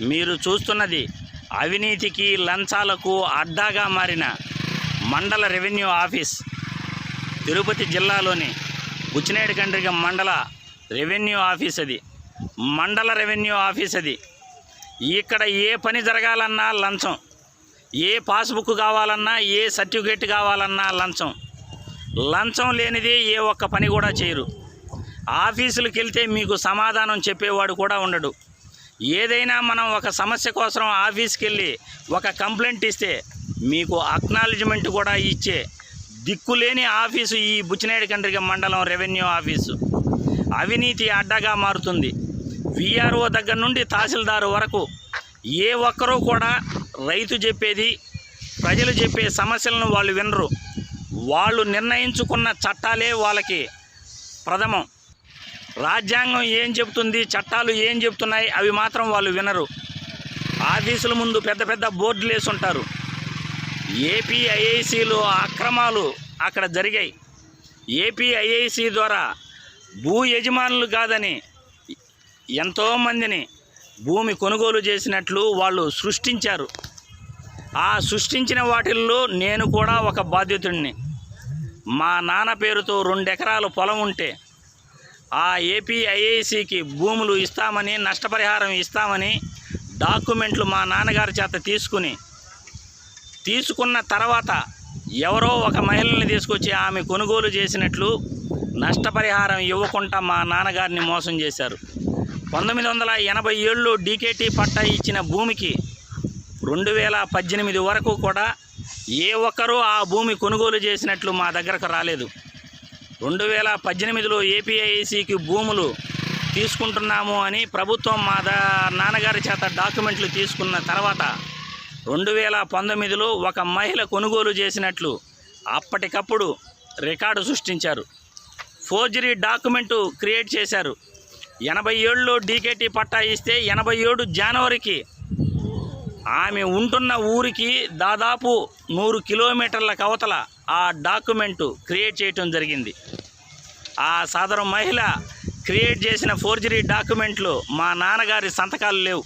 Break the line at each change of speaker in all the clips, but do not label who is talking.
మీరు చూస్తున్నది అవినీతికి లంచాలకు అడ్డాగా మారిన మండల రెవెన్యూ ఆఫీస్. తిరుపతి జిల్లాలోని బుచ్చినేడు కండ్రిగ మండల రెవెన్యూ ఆఫీస్ అది. మండల రెవెన్యూ ఆఫీస్ అది. ఇక్కడ ఏ పని జరగాలన్నా లంచం. ఏ పాస్బుక్ కావాలన్నా ఏ సర్టిఫికేట్ కావాలన్నా లంచం. లంచం లేనిది ఏ ఒక్క పని కూడా చేయరు. ఆఫీసులకు వెళ్తే మీకు సమాధానం చెప్పేవాడు కూడా ఉండడు. ఏదైనా మనం ఒక సమస్య కోసం ఆఫీస్కి వెళ్ళి ఒక కంప్లైంట్ ఇస్తే మీకు అక్నాలజ్మెంట్ కూడా ఇచ్చే దిక్కులేని ఆఫీసు ఈ బుచ్చినాయుడు కండ్రిగ మండలం రెవెన్యూ ఆఫీసు. అవినీతి అడ్డగా మారుతుంది. విఆర్ఓ దగ్గర నుండి తహసీల్దార్ వరకు ఏ ఒక్కరూ కూడా రైతు చెప్పేది ప్రజలు చెప్పే సమస్యలను వాళ్ళు వినరు. వాళ్ళు నిర్ణయించుకున్న చట్టాలే వాళ్ళకి ప్రథమం. రాజ్యాంగం ఏం చెబుతుంది చట్టాలు ఏం చెబుతున్నాయి అవి మాత్రం వాళ్ళు వినరు. ఆఫీసుల ముందు పెద్ద పెద్ద బోర్డులు వేసి ఉంటారు ఏపీ ఐఐసిలో అక్రమాలు అక్కడ జరిగాయి. ఏపీ ఐఐసి ద్వారా భూ యజమానులు కాదని ఎంతోమందిని భూమి కొనుగోలు చేసినట్లు వాళ్ళు సృష్టించారు. ఆ సృష్టించిన వాటిల్లో నేను కూడా ఒక బాధ్యతుడిని మా నాన్న పేరుతో రెండు ఎకరాలు పొలం ఉంటే ఆ ఏపీ ఐఏసీకి భూములు ఇస్తామని నష్టపరిహారం ఇస్తామని డాక్యుమెంట్లు మా నాన్నగారి చేత తీసుకుని తీసుకున్న తర్వాత ఎవరో ఒక మహిళని తీసుకొచ్చి ఆమె కొనుగోలు చేసినట్లు నష్టపరిహారం ఇవ్వకుండా మా నాన్నగారిని మోసం చేశారు. పంతొమ్మిది వందల ఎనభై ఏళ్ళు డీకేటీ పట్టా ఇచ్చిన భూమికి రెండు వేల పద్దెనిమిది వరకు కూడా ఏ ఒక్కరూ ఆ భూమి కొనుగోలు చేసినట్లు మా దగ్గరకు రాలేదు. రెండు వేల పద్దెనిమిదిలో ఏపీఐసికి భూములు తీసుకుంటున్నాము అని ప్రభుత్వం మా నాన్నగారి చేత డాక్యుమెంట్లు తీసుకున్న తర్వాత రెండు వేల పంతొమ్మిదిలో ఒక మహిళ కొనుగోలు చేసినట్లు అప్పటికప్పుడు రికార్డు సృష్టించారు. ఫోర్జరీ డాక్యుమెంటు క్రియేట్ చేశారు. ఎనభై ఏడులో డీకేటీ పట్టా ఇస్తే ఎనభై ఏడు జనవరికి ఆమె ఉంటున్న ఊరికి దాదాపు నూరు కిలోమీటర్ల కవతల ఆ డాక్యుమెంటు క్రియేట్ చేయటం జరిగింది. ఆ సదరు మహిళ క్రియేట్ చేసిన ఫోర్జరీ డాక్యుమెంట్లు మా నాన్నగారి సంతకాలు లేవు.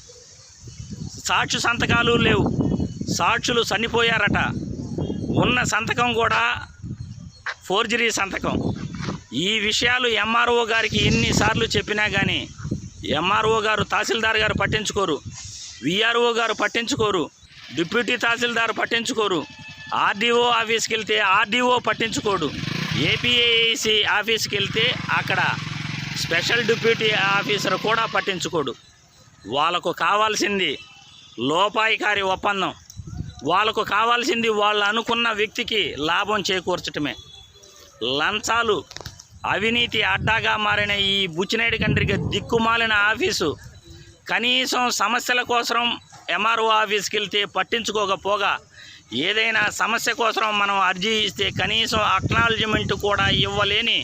సాక్షి సంతకాలు లేవు. సాక్షులు చనిపోయారట. ఉన్న సంతకం కూడా ఫోర్జరీ సంతకం. ఈ విషయాలు ఎంఆర్ఓ గారికి ఎన్నిసార్లు చెప్పినా కానీ ఎంఆర్ఓ గారు తహసీల్దార్ గారు పట్టించుకోరు. విఆర్ఓ గారు పట్టించుకోరు. డిప్యూటీ తహసీల్దార్ పట్టించుకోరు. ఆర్డీఓ ఆఫీస్కి వెళ్తే ఆర్డీఓ పట్టించుకోడు. ఏపీఏసీ ఆఫీస్కి వెళ్తే అక్కడ స్పెషల్ డిప్యూటీ ఆఫీసర్ కూడా పట్టించుకోడు. వాళ్ళకు కావాల్సింది లోపాయికారి ఒప్పందం. వాళ్ళకు కావాల్సింది వాళ్ళు అనుకున్న వ్యక్తికి లాభం చేకూర్చటమే. లంచాలు అవినీతి అడ్డాగా మారిన ఈ బుచ్చినేడు కండ్రిగా దిక్కుమాలిన ఆఫీసు కనీసం సమస్యల కోసం ఎంఆర్ఓ ఆఫీస్కి వెళ్తే పట్టించుకోకపోగా ఏదైనా సమస్య కోసం మనం అర్జీ ఇస్తే కనీసం అక్నాలజ్మెంట్ కూడా ఇవ్వలేని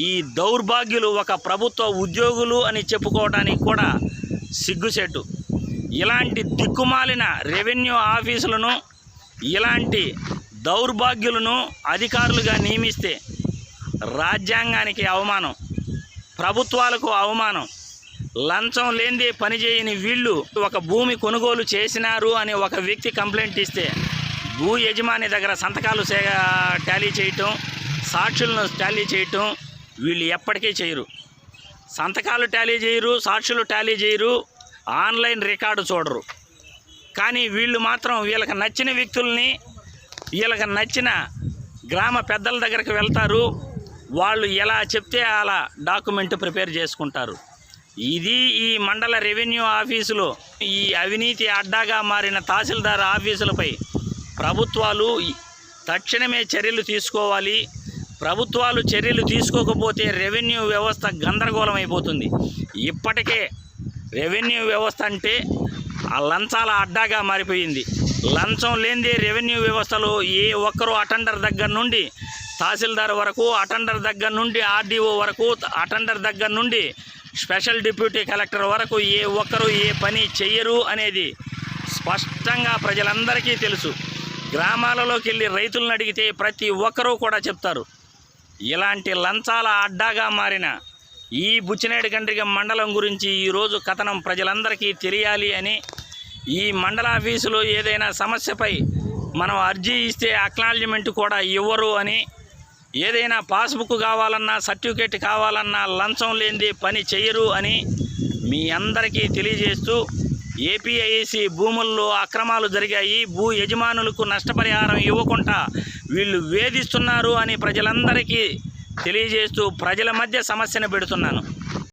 ఈ దౌర్భాగ్యులు ఒక ప్రభుత్వ ఉద్యోగులు అని చెప్పుకోవడానికి కూడా సిగ్గుసెట్టు ఇలాంటి దిక్కుమాలిన రెవెన్యూ ఆఫీసులను ఇలాంటి దౌర్భాగ్యులను అధికారులుగా నియమిస్తే రాజ్యాంగానికి అవమానం ప్రభుత్వాలకు అవమానం లంచం లేనిదే పనిచేయని వీళ్ళు ఒక భూమి కొనుగోలు చేసినారు అని ఒక వ్యక్తి కంప్లైంట్ ఇస్తే భూ యజమాని దగ్గర సంతకాలు సే టాలీ చేయటం సాక్షులను టాలీ చేయటం వీళ్ళు ఎప్పటికీ చేయరు. సంతకాలు టాలీ చేయరు సాక్షులు టాలీ చేయరు ఆన్లైన్ రికార్డు చూడరు. కానీ వీళ్ళు మాత్రం వీళ్ళకి నచ్చిన వ్యక్తుల్ని వీళ్ళకి నచ్చిన గ్రామ పెద్దల దగ్గరికి వెళ్తారు. వాళ్ళు ఎలా చెప్తే అలా డాక్యుమెంట్ ప్రిపేర్ చేసుకుంటారు. ఇది ఈ మండల రెవెన్యూ ఆఫీసులో ఈ అవినీతి అడ్డాగా మారిన తహసీల్దార్ ఆఫీసులపై ప్రభుత్వాలు తక్షణమే చర్యలు తీసుకోవాలి. ప్రభుత్వాలు చర్యలు తీసుకోకపోతే రెవెన్యూ వ్యవస్థ గందరగోళం అయిపోతుంది ఇప్పటికే రెవెన్యూ వ్యవస్థ అంటే ఆ లంచాల అడ్డాగా మారిపోయింది. లంచం లేనిదే రెవెన్యూ వ్యవస్థలో ఏ ఒక్కరూ అటెండర్ దగ్గర నుండి తహసీల్దార్ వరకు అటెండర్ దగ్గర నుండి ఆర్డీఓ వరకు అటెండర్ దగ్గర నుండి స్పెషల్ డిప్యూటీ కలెక్టర్ వరకు ఏ ఒక్కరు ఏ పని చెయ్యరు అనేది స్పష్టంగా ప్రజలందరికీ తెలుసు. గ్రామాలలోకి వెళ్ళి రైతులను అడిగితే ప్రతి ఒక్కరూ కూడా చెప్తారు. ఇలాంటి లంచాల అడ్డాగా మారిన ఈ బుచ్చినేడు గండ్రిగ మండలం గురించి ఈరోజు కథనం ప్రజలందరికీ తెలియాలి అని ఈ మండల ఆఫీసులో ఏదైనా సమస్యపై మనం అర్జీ ఇస్తే అక్నాలజ్మెంట్ కూడా ఇవ్వరు అని ఏదైనా పాస్బుక్ కావాలన్నా సర్టిఫికేట్ కావాలన్నా లంచం లేనిది పని చేయరు అని మీ అందరికీ తెలియజేస్తూ ఏపీఐసి భూముల్లో అక్రమాలు జరిగాయి. భూ యజమానులకు నష్టపరిహారం ఇవ్వకుండా వీళ్ళు వేధిస్తున్నారు అని ప్రజలందరికీ తెలియజేస్తూ ప్రజల మధ్య సమస్యను పెడుతున్నాను.